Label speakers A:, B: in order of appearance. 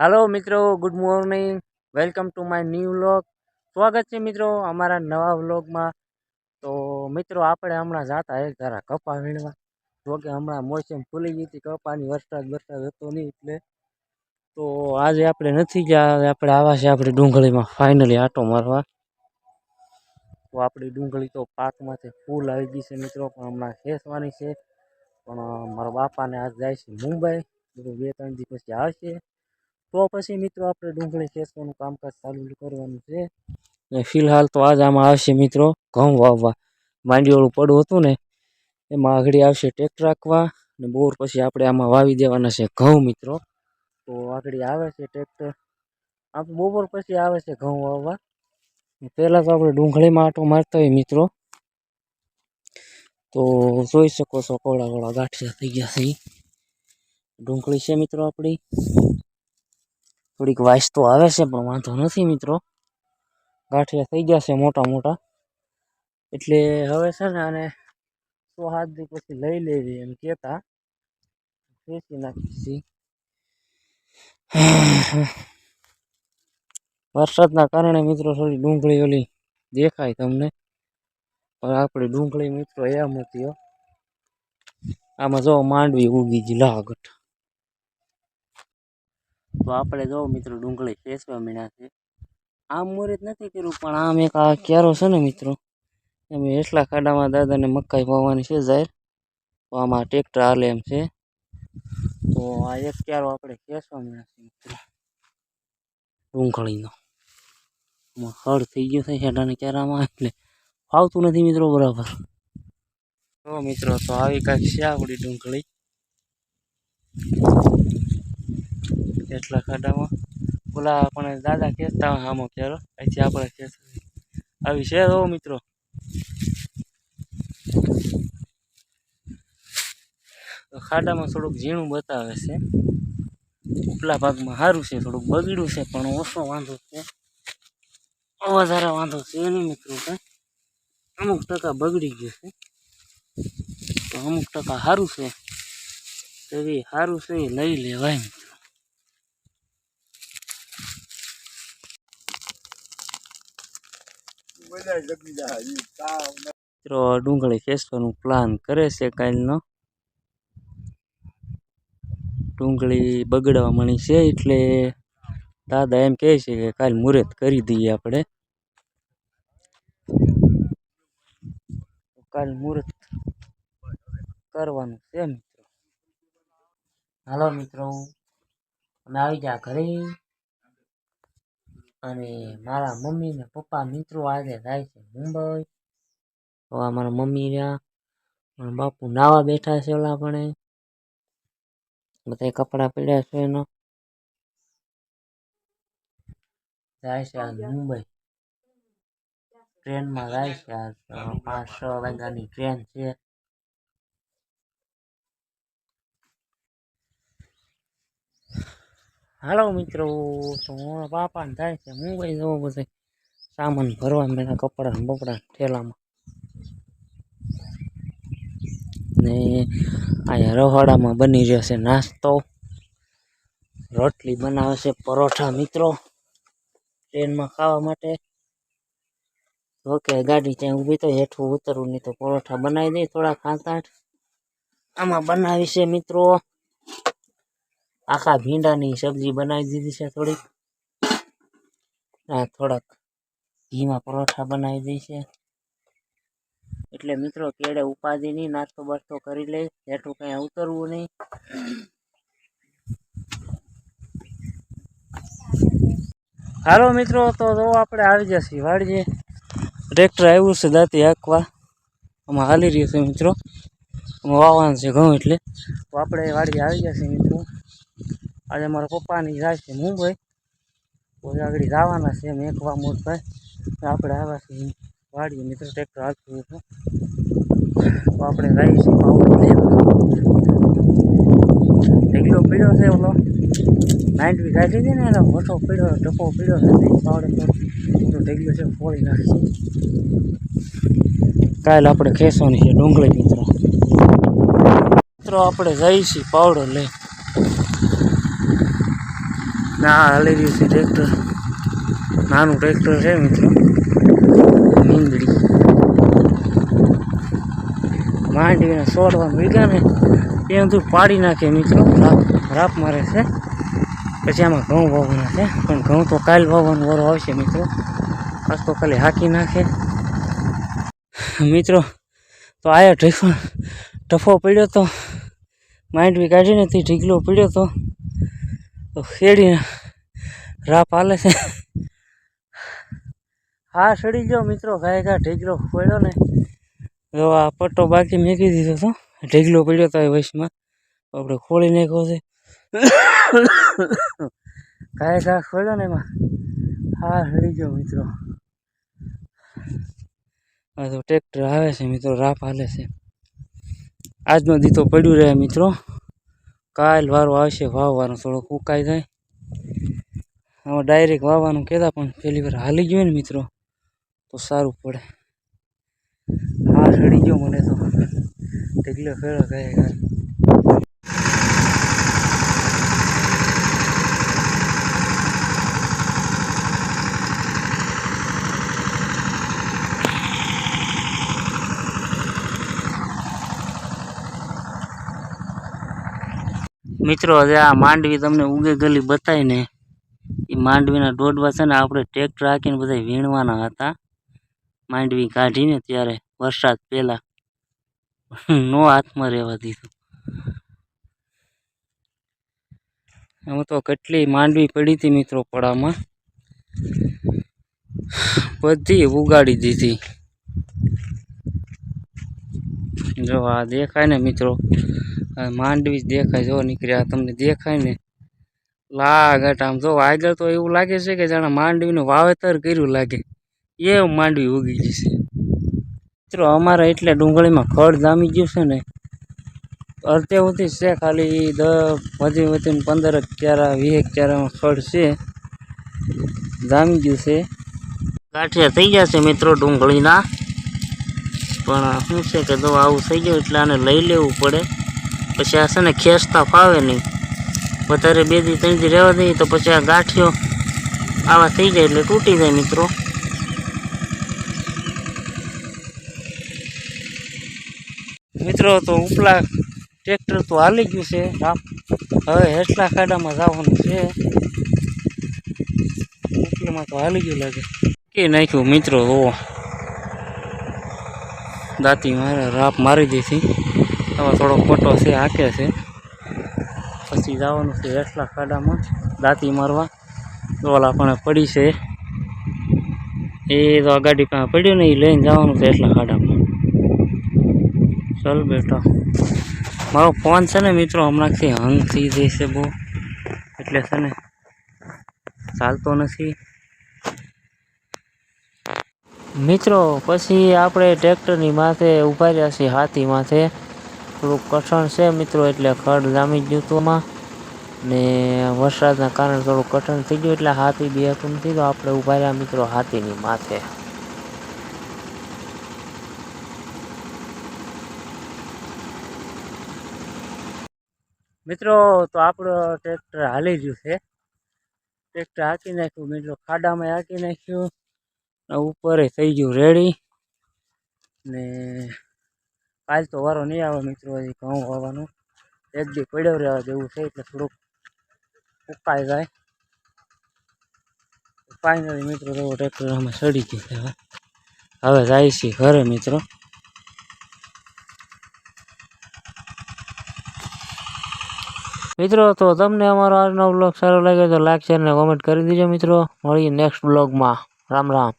A: હાલો મિત્રો. Good morning welcome to my new vlog સ્વાગત છે, મિત્રો, અમારા નવા વ્લોગમાં તો, મિત્રો, આપણે હમણાં જાતા એક ધારા કપા વીણવા. જો કે હમણાં મોસમ ખુલી ગઈ હતી, કપાની વરસાદ વરસાદ હતો નહીં એટલે. તો આજે આપણે નથી ગયા આપણે આવા છે આપણી ડુંગળીમાં. ફાઇનલી આટો મારવા. તો આપણી ડુંગળી તો પાકમાંથી ફૂલ આવી ગઈ છે, મિત્રો, પણ હમણાં ખેંચવાની છે. પણ મારા બાપાને આજ જાય છે મુંબઈ. બે ત્રણ દિવસ આવશે. તો પછી મિત્રો આપણે ડુંગળી ખેંચવાનું કામકાજ ચાલુ કરવાનું છે. ને ફિલહાલ તો આજ આમાં આવશે મિત્રો ઘઉં વાવવા. માંડીવાળું પડવું હતું ને, એમાં આગળ આવશે ટ્રેક્ટર રાખવા ને બોર પછી આપણે આમાં વાવી દેવાના છે ઘઉં મિત્રો. તો આગળ આવે છે ટ્રેક્ટર. આપણે બપોર પછી આવે છે ઘઉં વાવવા. પહેલાં તો આપણે ડુંગળીમાં આટો મારતા હોય મિત્રો. તો જોઈ શકો છો કોળા કોળા ગાંઠિયા થઈ ગયા છે. ઈ. ડુંગળી છે મિત્રો આપણી. થોડીક વાઇસ તો આવે છે, પણ વાંધો નથી મિત્રો. ગાંઠિયા થઈ ગયા છે મોટા મોટા. એટલે હવે છે ને આને સો હાથ દી પછી લઈ લેવી એમ કહેતા. વેચી નાખીશી વરસાદના કારણે મિત્રો થોડી ડુંગળી ઓલી દેખાય તમને. પણ આપણી ડુંગળી મિત્રો એમ હતી આમાં જો માંડવી ઉગી જ લાગટ તો આપણે જો મિત્રો ડુંગળી ખેંચવા મીણા છે. આમ મુહૂર્ત નથી કર્યું, પણ આમ એક આ ક્યારો છે ને મિત્રો, એમ એટલા ખાડામાં દાદાને મકાઈ વાવવાની છે જાહેર. તો આમાં ટ્રેક્ટર હાલે એમ છે. તો આ એક ક્યારો આપણે ખેંચવા મીણા છે મિત્રો. ડુંગળીનો. આમાં હળ થઈ ગયું છે હેડાને ક્યારામાં એટલે ફાવતું નથી મિત્રો બરાબર. તો મિત્રો, તો આવી કાંઈક છે આપણી ડુંગળી. એટલા ખાડામાં. ઓલા પણ દાદા કહેતા આમો ક્યારો અહીંથી આપણે કહેતા આવી છે હો મિત્રો. ખાડામાં થોડુંક ઝીણું બતાવે છે. ઉપલા ભાગમાં સારું છે, થોડુંક બગડ્યું છે, પણ ઓછો વાંધો છે. વધારે વાંધો છે નહીં મિત્રો કાંઈ. અમુક ટકા બગડી ગયું છે. તો અમુક ટકા સારું છે. તો સારું છે એ લઈ લેવાય. મિત્રો, ડુંગળી ખેંચવાનું પ્લાન કરે છે કાલનો. ડુંગળી બગડવા મળી છે એટલે દાદા એમ કહે છે કે કાલ મુહૂર્ત કરી દઈએ આપણે. કાલ મુહૂર્ત કરવાનું છે મિત્રો. હાલો મિત્રો, અમે આવી ગયા ઘરે. અને મારા મમ્મી ને પપ્પા મિત્રો આજે જાય છે મુંબઈ. તો આ મારા મમ્મી રહ્યા. મારા બાપુ નાવા બેઠા છે ઓલા પણ બધા કપડાં પીડ્યા છે એનો. જાય છે આજ મુંબઈ. ટ્રેનમાં જાય છે આજ પાંચ છ વાગ્યાની ટ્રેન છે. હાલો મિત્રો, તો હું પાપાને થાય છે મુંબઈ જવું બધે સામાન ભરવા મેળા કપડાં બપડા ઠેલામાં. ને અહીંયા રહોડામાં બની રહ્યો છે નાસ્તો. રોટલી બનાવે છે પરોઠા મિત્રો, ટ્રેનમાં ખાવા માટે. ઓકે ગાડી ત્યાં ઊભી તો હેઠું ઉતરવું નહીં તો પરોઠા બનાવી દઈ થોડા ખાતા આમાં બનાવી છે મિત્રો આખા ભીંડાની સબ્જી બનાવી દીધી છે થોડીક. આ થોડાક ઘીમાં પરોઠા બનાવી દઈ છે. એટલે મિત્રો કેડે ઉપાધિ નહીં, નાસ્તો બાસ્તો કરી લે એટલું કઈ ઉતરવું નહીં. હાલો મિત્રો, તો જો આપણે આવી જશે વાળીએ ટ્રેક્ટર આવ્યું છે દાંતી હાંકવા. આમાં હાલી રહ્યું છે મિત્રો. વાવવાનું છે ઘઉં એટલે. તો આપણે વાડીએ આવી જશે મિત્રો. આજે મારા પપ્પાની જાય છે મુંબઈ કોઈ આગળ જવાના છે, એમ એકવા મોટભાઈ ભાઈ આપણે આવ્યા છીએ. વાડીએ મિત્રો ટ્રેક્ટર હાલતું હતું તો. આપણે જઈએ છીએ ઢગલો પીડ્યો છે ઓલો. બી કાઢી હતી ને એનો, મોટો પીડ્યો, ટપો પીડ્યો છે, તે પાવડર મોટો ઢગલો છે, ફોડી નાખશે. કાલ આપણે ખેસવાની છે ડુંગળી મિત્રો. મિત્રો, આપણે જઈએ છીએ પાવડર લઈ. ના હાલી રહ્યું છે ટ્રેક્ટર નાનું ટ્રેક્ટર છે મિત્રો. નીંદડી માંડીને છોડવાનું વીઘા ને એ બધું પાડી નાખે મિત્રો. રાપ મારે છે. પછી આમાં ઘઉં વાવવાના છે. પણ ઘઉં તો કાલ વાવવાનું વારો આવશે મિત્રો. આજ તો ખાલી હાકી નાખે. મિત્રો, તો આયા ઢીફો ટફો પડ્યો તો, માંડવી કાઢીને તે ઢીકલો પડ્યો તો તો ખેડીને રાપ હાલે છે. હા, સડી ગયો મિત્રો. ગાય ગા ઢેગલો પડ્યો ને. જો આ પટ્ટો બાકી મેકી દીધો હતો ઢીગલો પડ્યો તો એ વયસમાં. આપણે ખોલી નાખ્યો છે. ગાય ઘા ખોલ્યો ને એમાં. હા, સડી ગયો મિત્રો. હા તો ટ્રેક્ટર આવે છે મિત્રો. રાપ હાલે છે. આજનો દીતો પડ્યું રહે મિત્રો. કાલ વારો આવશે, વાવવાનો થોડોક ઉકાઈ જાય. હવે ડાયરેક્ટ વાવવાનું કહેતા પણ પેલી વાર હાલી ગયું ને મિત્રો, તો સારું પડે. હા રડી ગયો મને તો. ઢીકલો ફેરો ગયા ગયા મિત્રો, હવે આ માંડવી તમને ઉગે ગલી બતાવી ને. એ માંડવીના ડોડવા છે ને આપણે ટ્રેક્ટર હાંકીને બધા વીણવાના હતા. માંડવી કાઢીને ત્યારે વરસાદ પહેલા. નો હાથમાં રહેવા દીધું. આમાં તો કેટલી માંડવી પડી હતી મિત્રો પડામાં. બધી ઉગાડી દીધી. જો આ દેખાય ને મિત્રો. માંડવી દેખાય જો નીકળ્યા તમને દેખાય ને. લાગટ આમ જો આગળ તો એવું લાગે છે કે જાણે માંડવીનું વાવેતર કર્યું લાગે. એવું માંડવી ઉગી જશે મિત્રો, અમારે એટલે ડુંગળીમાં ખડ જામી ગયું છે ને. અર્ધે સુધી છે ખાલી દસ વધી વધીને પંદર ક્યારા, વીસ ક્યારામાં ખડ છે. જામી ગયું છે. ગાંઠિયા થઈ ગયા છે મિત્રો ડુંગળીના. પણ શું છે કે જો આવું થઈ ગયું એટલે આને લઈ લેવું પડે. પછી આ છે ને ખેંચતા ફાવે નહીં. વધારે બે દી, ત્રણ દી રહેવા દઈએ તો પછી આ ગાંઠિયો આવા થઈ જાય એટલે તૂટી જાય મિત્રો. મિત્રો, તો ઉપલા ટ્રેક્ટર તો હાલી ગયું છે. હવે હેઠલા ખાડામાં જવાનું છે. ઉપલામાં તો હાલી ગયું લાગે. કે નાખ્યું મિત્રો ઓ દાંતી મારે, રાપ મારી દીધી. હવે થોડો ખોટો છે, હાકે છે. પછી જવાનું છે એટલા ખાડામાં, દાંતી મારવા. ઓલા પણ પડી છે. એ તો આ ગાડી પાસે પડ્યું ને, એ લઈને જવાનું છે એટલા ખાડામાં. ચાલ બેટા. મારો ફોન છે ને મિત્રો, હમણાંથી હંગ થઈ જાય છે બહુ. એટલે છે ને, ચાલતો નથી. મિત્રો, પછી આપણે ટ્રેક્ટરની માથે ઊભા રહ્યા છીએ, હાથી માથે. થોડુંક કઠણ છે મિત્રો, એટલે ખડ જામી ગયું હતું ને વરસાદના કારણે થોડું કઠણ થઈ ગયું, એટલે હાથી બે હતું નથી, તો આપણે ઊભા રહ્યા મિત્રો હાથીની માથે. મિત્રો, તો આપણો ટ્રેક્ટર હાલી ગયું છે. ટ્રેક્ટર હાંકી નાખ્યું, મિત્રો, ખાડામાં હાંકી નાખ્યું ઉપર થઈ ગયું રેડી. ને કાલ તો વારો નહીં આવે મિત્રો, હજી ઘઉં વાવવાનું. એક દી પડ્યો રહેવા જેવું છે એટલે થોડુંક ઉકાઈ જાય. ફાઇનલી મિત્રો તો ટ્રેક્ટર અમે સડી ગયું હવે. હવે જાય છે ઘરે મિત્રો. મિત્રો, તો તમને અમારો આજનો બ્લોગ સારો લાગ્યો તો લાઈક શેર ને કોમેન્ટ કરી દેજો મિત્રો. મળીએ નેક્સ્ટ બ્લોગમાં રામ રામ.